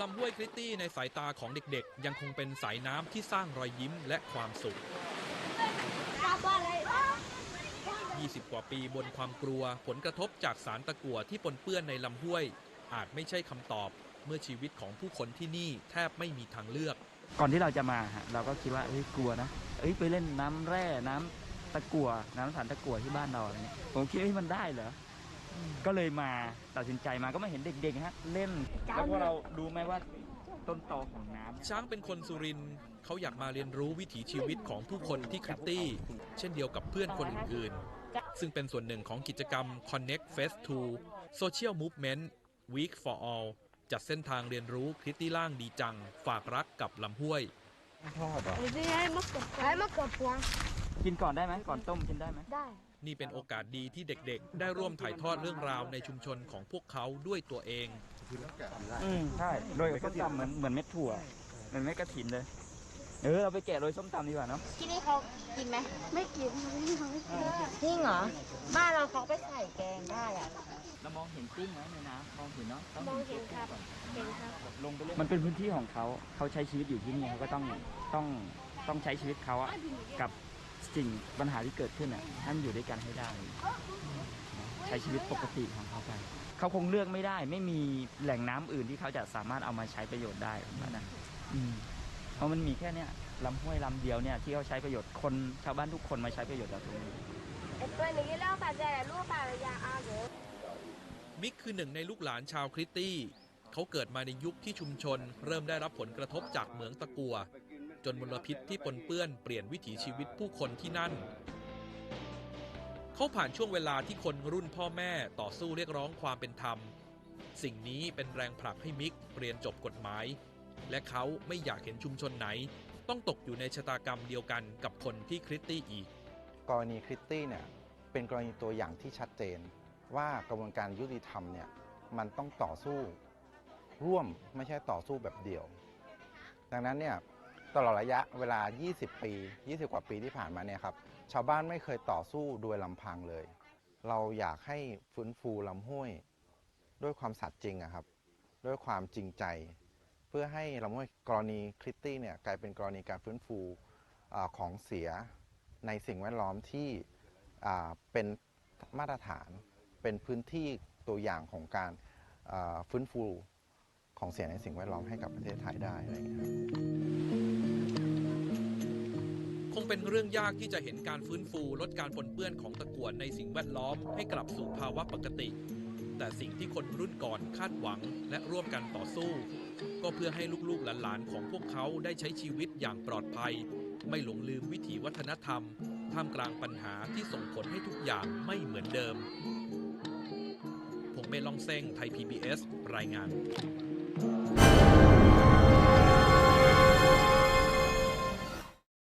ลำห้วยคริตตี้ในสายตาของเด็กๆ ยังคงเป็นสายน้ำที่สร้างรอยยิ้มและความสุข 20 กว่าปีบนความกลัว ผลกระทบจากสารตะกั่วที่ปนเปื้อนในลำห้วย อาจไม่ใช่คำตอบ เมื่อชีวิตของผู้คนที่นี่แทบไม่มีทางเลือก ก่อนที่เราจะมาฮะเราก็คิดว่าเอ้ยกลัวนะเอ้ยไปเล่นน้ำแร่น้ำตะกั่วน้ำสารตะกั่วที่บ้านเราอะไรเงี้ยผมคิดว่ามันได้เหรอ ก็เลยมาตัดสินใจมาก็มาเห็นเด็กๆฮะเล่นแล้วพวกเรารู้ไหมว่าต้นตอของน้ำช้างเป็นคนสุรินทร์เขาอยากมาเรียนรู้วิถีชีวิตของผู้คนที่คริตตี้เช่นเดียวกับเพื่อนคนอื่นๆ ซึ่งเป็นส่วนหนึ่งของกิจกรรม Connect Fest 2 Social Movement Week for All จัดเส้นทางเรียนรู้คริตตี้ล่างดีจัง ฝากรักกับลำห้วยให้มะเขือให้มะเขือพวงกิ นก่อนได้ไหมก่อนต้มกินได้ไหมได้ นี่เป็นโอกาสดีที่เด็กๆ ได้ร่วมถ่ายทอดเรื่องราวในชุมชนของพวกเขาด้วยตัวเอง อืมใช่โรยกับส้มตำเหมือนเหมือนเม็ดถั่วเหมือนเม็ดกระถินเลยเออเอาไปแกะโรยส้มตำดีกว่าเนาะที่นี่เขากินไหมไม่กินไม่กินจริงเหรอบ้านเราเขาไปใส่แกงได้อะเรามองเห็นติ้งไหมในน้ำมองเห็นเนาะมองเห็นครับเห็นครับลงไปเลยมันเป็นพื้นที่ของเขาเขาใช้ชีวิตอยู่ที่นี่เขาก็ต้องต้องต้องใช้ชีวิตเขาอะกับ สิ่งปัญหาที่เกิดขึ้นอะให้มันอยู่ด้วยกันให้ได้ ใช้ชีวิตปกติของเขาไปเขาคงเลือกไม่ได้ ไม่มีแหล่งน้ำอื่นที่เขาจะสามารถเอามาใช้ประโยชน์ได้ผมว่านะอืมเพราะมันมีแค่เนี้ยลำห้วยลำเดียวเนี่ยที่เขาใช้ประโยชน์คนชาวบ้านทุกคนมาใช้ประโยชน์จากตรงนี้ตัวนี้แล้วป่าใจลูกป่ายาอาเหรอมิกคือหนึ่งในลูกหลานชาวคริตตี้ เขาเกิดมาในยุคที่ชุมชน เริ่มได้รับผลกระทบจากเหมืองตะกัว จนมลพิษที่ปนเปื้อนเปลี่ยนวิถีชีวิตผู้คนที่นั่น เขาผ่านช่วงเวลาที่คนรุ่นพ่อแม่ต่อสู้เรียกร้องความเป็นธรรม สิ่งนี้เป็นแรงผลักให้มิกเรียนจบกฎหมาย และเขาไม่อยากเห็นชุมชนไหน ต้องตกอยู่ในชะตากรรมเดียวกันกับคนที่คริตตี้อีก กรณีคริตตี้เนี่ยเป็นกรณีตัวอย่างที่ชัดเจน ว่ากระบวนการยุติธรรมเนี่ยมันต้องต่อสู้ร่วมไม่ใช่ต่อสู้แบบเดี่ยว ดังนั้นเนี่ย ตลอดระยะเวลา 20 ปี 20 กว่าปีที่ผ่านมาเนี่ยครับ ชาวบ้านไม่เคยต่อสู้โดยลำพังเลย เราอยากให้ฟื้นฟูลำห้วย ด้วยความสัตย์จริงอะครับ ด้วยความจริงใจ เพื่อให้ลำห้วยกรณีคริตตี้เนี่ยกลายเป็นกรณีการฟื้นฟูอของเสียในสิ่งแวดล้อมที่เป็นมาตรฐาน เป็นพื้นที่ตัวอย่างของการฟื้นฟูของเสียในสิ่งแวดล้อมให้กับประเทศไทยได้อะไรอย่างเงี้ย งเป็นเรื่องยากที่จะเห็นการฟื้นฟูลดการปนเปื้อนของตะกั่วในสิ่งแวดล้อมให้กลับสู่ภาวะปกติ แต่สิ่งที่คนรุ่นก่อนคาดหวังและร่วมกันต่อสู้ ก็เพื่อให้ลูกๆหลานๆของพวกเขาได้ใช้ชีวิตอย่างปลอดภัย ไม่หลงลืมวิถีวัฒนธรรม ท่ามกลางปัญหาที่ส่งผลให้ทุกอย่างไม่เหมือนเดิม ผมเมลองเซงไทย PBS รายงาน